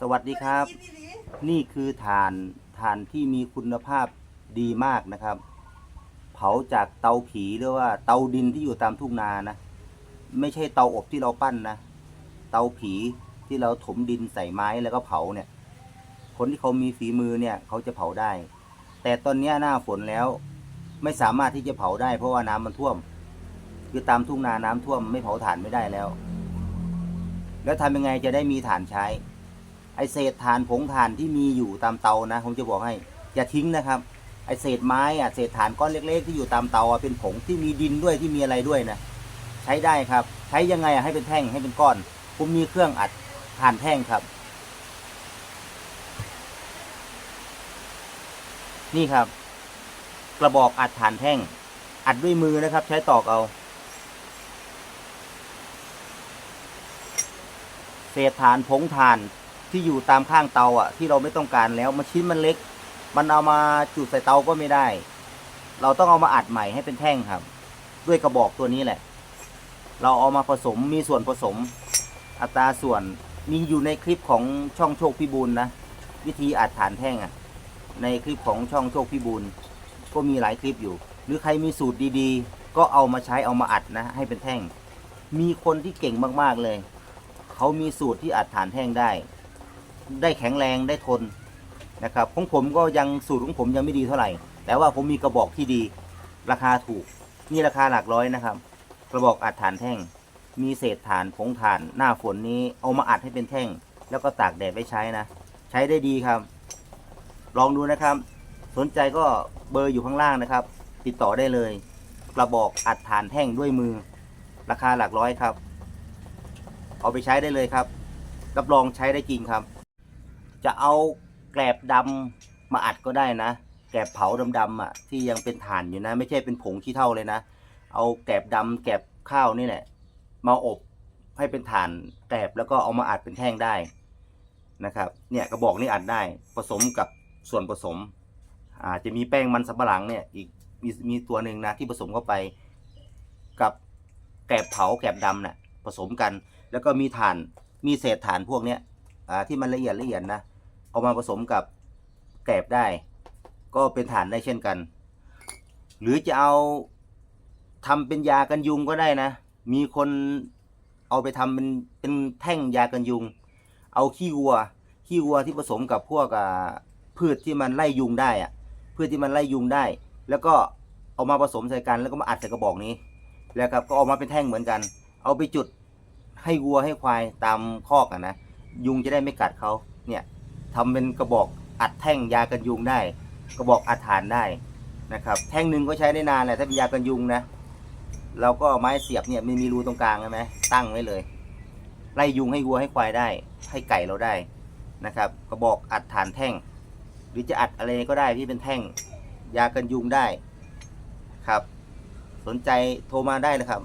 สวัสดีครับ นี่คือถ่านถ่านที่มีคุณภาพดีมากนะครับ เผาจากเตาผีหรือว่าเตาดินที่อยู่ตามทุ่งนานะ ไม่ใช่เตาอบที่เราปั้นนะ เตาผีที่เราถมดินใส่ไม้แล้วก็เผาเนี่ย คนที่เขามีฝีมือเนี่ยเขาจะเผาได้ แต่ตอนนี้หน้าฝนแล้วไม่สามารถที่จะเผาได้ เพราะว่าน้ำมันท่วม คือตามทุ่งนาน้ำท่วมไม่เผาถ่านไม่ได้แล้ว แล้วทำยังไงจะได้มีถ่านใช้ ไอเศษถ่านผงถ่านที่มีอยู่ตามเตานะผมจะบอกให้ อย่าทิ้งนะครับ ไอเศษไม้อะเศษถ่านก้อนเล็ก ๆ ที่อยู่ตามเตาอะเป็นผงที่มีดินด้วยที่มีอะไรด้วยนะใช้ได้ครับ ใช้ยังไงอะให้เป็นแท่งให้เป็นก้อน ผมมีเครื่องอัดถ่านแท่งครับ นี่ครับ กระบอกอัดถ่านแท่ง อัดด้วยมือนะครับ ใช้ตอกเอาเศษถ่านผงถ่าน ที่อยู่ตามข้างเตาอะ ที่เราไม่ต้องการแล้วมันชิ้นมันเล็ก มันเอามาจุดใส่เตาก็ไม่ได้ เราต้องเอามาอัดใหม่ให้เป็นแท่งครับ ด้วยกระบอกตัวนี้แหละ เราเอามาผสมมีส่วนผสม อัตราส่วนมีอยู่ในคลิปของช่องโชคพิบูลนะวิธีอัดฐานแท่งอะ ในคลิปของช่องโชคพิบูลก็มีหลายคลิปอยู่ หรือใครมีสูตรดีๆ ก็เอามาใช้เอามาอัดนะ ให้เป็นแท่ง มีคนที่เก่งมากๆเลย เขามีสูตรที่อัดฐานแท่งได้ ได้แข็งแรงได้ทนนะครับของผมก็ยังสูตรของผมยังไม่ดีเท่าไหร่ แต่ว่าผมมีกระบอกที่ดี ราคาถูกนี่ราคาหลักร้อยนะครับ กระบอกอัดฐานแท่ง มีเศษฐานผงถ่านหน้าฝนนี้เอามาอัดให้เป็นแท่ง แล้วก็ตากแดดไว้ใช้นะ ใช้ได้ดีครับ ลองดูนะครับ สนใจก็เบอร์อยู่ข้างล่างนะครับ ติดต่อได้เลย กระบอกอัดฐานแท่งด้วยมือ ราคาหลักร้อยครับ เอาไปใช้ได้เลยครับ รับรองใช้ได้จริงครับ จะเอาแกลบดำมาอัดก็ได้นะ แกลบเผาดำๆอะที่ยังเป็นถ่านอยู่นะ ไม่ใช่เป็นผงขี้เท่าเลยนะ เอาแกลบดำแกลบข้าวนี่แหละมาอบให้เป็นถ่านแกลบแล้วก็เอามาอัดเป็นแท่งได้นะครับ เนี่ยกระบอกนี้อัดได้ผสมกับส่วนผสมอาจจะมีแป้งมันสำปะหลังเนี่ยอีกมีมีตัวหนึ่งนะที่ผสมเข้าไปกับแกลบเผาแกลบดำน่ะผสมกัน แล้วก็มีถ่านมีเศษถ่านพวกเนี้ยที่มันละเอียดละเอียดนะ เอามาผสมกับแกลบได้ ก็เป็นถ่านได้เช่นกัน หรือจะเอาทำเป็นยากันยุงก็ได้นะ มีคนเอาไปทำเป็นเป็นแท่งยากันยุง เอาขี้วัว ขี้วัวที่ผสมกับพวกพืชที่มันไล่ยุงได้อะพืชที่มันไล่ยุงได้ แล้วก็เอามาผสมใส่กัน แล้วก็มาอัดใส่กระบอกนี้ แล้วครับก็ออกมาเป็นแท่งเหมือนกัน เอาไปจุดให้วัวให้ควายตามคอกอะนะ ยุงจะได้ไม่กัดเขาเนี่ย ทำเป็นกระบอกอัดแท่งยากันยุงได้ กระบอกอัดฐานได้นะครับ แท่งหนึ่งก็ใช้ได้นานแหละถ้าเป็นยากันยุงนะเราก็เอาไม้เสียบเนี่ยมันมีรูตรงกลางใช่ไหมตั้งไว้เลย ไล่ยุงให้วัวให้ควายได้ ให้ไก่เราได้นะครับ กระบอกอัดฐานแท่ง หรือจะอัดอะไรก็ได้ที่เป็นแท่งยากันยุงได้ครับ สนใจโทรมาได้นะครับ